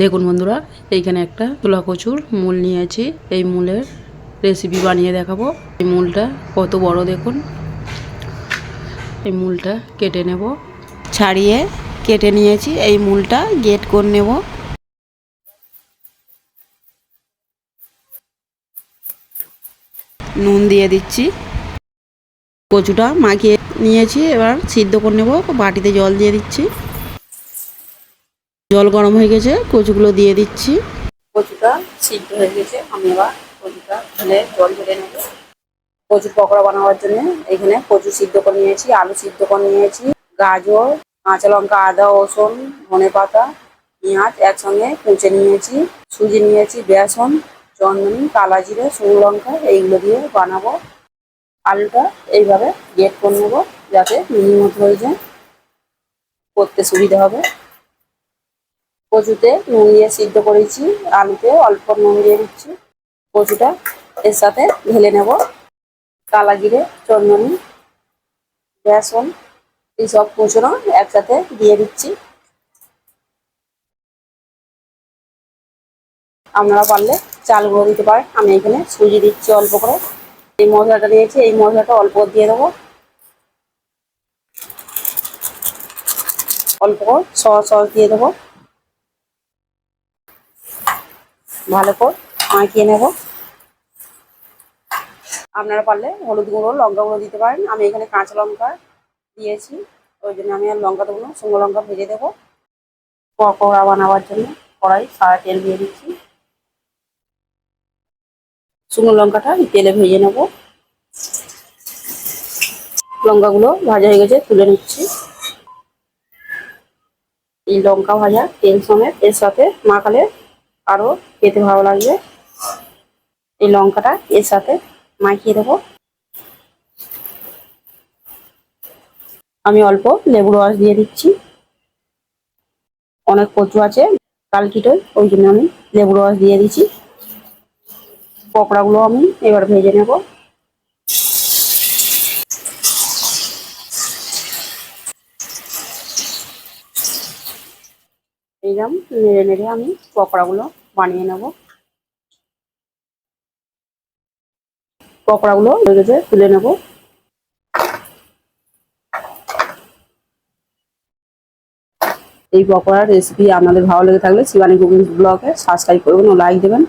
দেখুন বন্ধুরা, এইখানে একটা তুলা কচুর মূল নিয়েছি। এই মূলের রেসিপি বানিয়ে দেখাবো। এই মূলটা কত বড় দেখুন। এই মূলটা কেটে নেব। ছাড়িয়ে কেটে নিয়েছি। এই মূলটা গেট করে নেব। নুন দিয়ে দিচ্ছি। কচুটা মাখিয়ে নিয়েছি। এবার সিদ্ধ করে নেব। বাটিতে জল দিয়ে দিচ্ছি। জল গরম হয়ে গেছে, কচুগুলো দিয়ে দিচ্ছি। কচুটা সিদ্ধ হয়ে গেছে, আমি এবার কচুটা ঢেলে জল ঢেলে নেব। কচুর পকোড়া বানাবার জন্য এখানে কচু সিদ্ধ করে নিয়েছি, আলু সিদ্ধ করে নিয়েছি, গাজর, কাঁচা লঙ্কা, আদা, রসুন, ধনে পাতা, পেঁয়াজ একসঙ্গে কুচে নিয়েছি, সুজি নিয়েছি, বেসন, চন্দনী, কালা জিরে, শুকনো লঙ্কা, এইগুলো দিয়ে বানাবো। আলুটা এইভাবে গেট করে নেব যাতে মিহি মতো হয়ে যায়, করতে সুবিধা হবে। কচুতে নুন দিয়ে সিদ্ধ করেছি, আলুতে অল্প নুন দিয়ে দিচ্ছি। কচুটা এর সাথে ঢেলে নেব। কালা জিরে চন্দনী, বেসন এইসব কুচনো একসাথে দিয়ে দিচ্ছি। আপনারা পারলে চাল গুঁড়ো দিতে পারেন। আমি এখানে সুজি দিচ্ছি অল্প করে। এই মশলাটা দিয়েছি, এই মশলাটা অল্প দিয়ে দেবো। অল্প সস সস দিয়ে দেবো। ভালো করে মাখিয়ে নেব। আপনারা পারলে হলুদ গুঁড়ো, লঙ্কা গুঁড়ো দিতে পারেন। আমি এখানে কাঁচা লঙ্কা দিয়েছি। ওই জন্য আমি আর লঙ্কা দেবো না শুকনো লঙ্কা ভেজে দেবো। পকোড়া বানাবার জন্য কড়াই সারা তেল দিয়ে দিচ্ছি। শুকনো লঙ্কাটা তেলে ভেজে নেব। লঙ্কাগুলো ভাজা হয়ে গেছে, তুলে নিচ্ছি। এই লঙ্কা ভাজা তেল সমেত এর সাথে মাখালে আরও খেতে ভালো লাগবে। এই লঙ্কাটা এর সাথে মাখিয়ে দেবো। আমি অল্প লেবু রস দিয়ে দিচ্ছি। অনেক কচু আছে কালকিটোয় ওই জন্য আমি লেবু রস দিয়ে দিচ্ছি। পকোড়াগুলো আমি এবার ভেজে নেব। এইরকম নেড়ে নেড়ে আমি পকোড়াগুলো বানিয়ে নেব। পকোড়া গুলো লেগেছে তুলে নেব। এই পকোড়ার রেসিপি আপনাদের ভালো লেগে থাকলে শিবানী কুকিং ব্লগে সাবস্ক্রাইব করবেন ও লাইক দেবেন।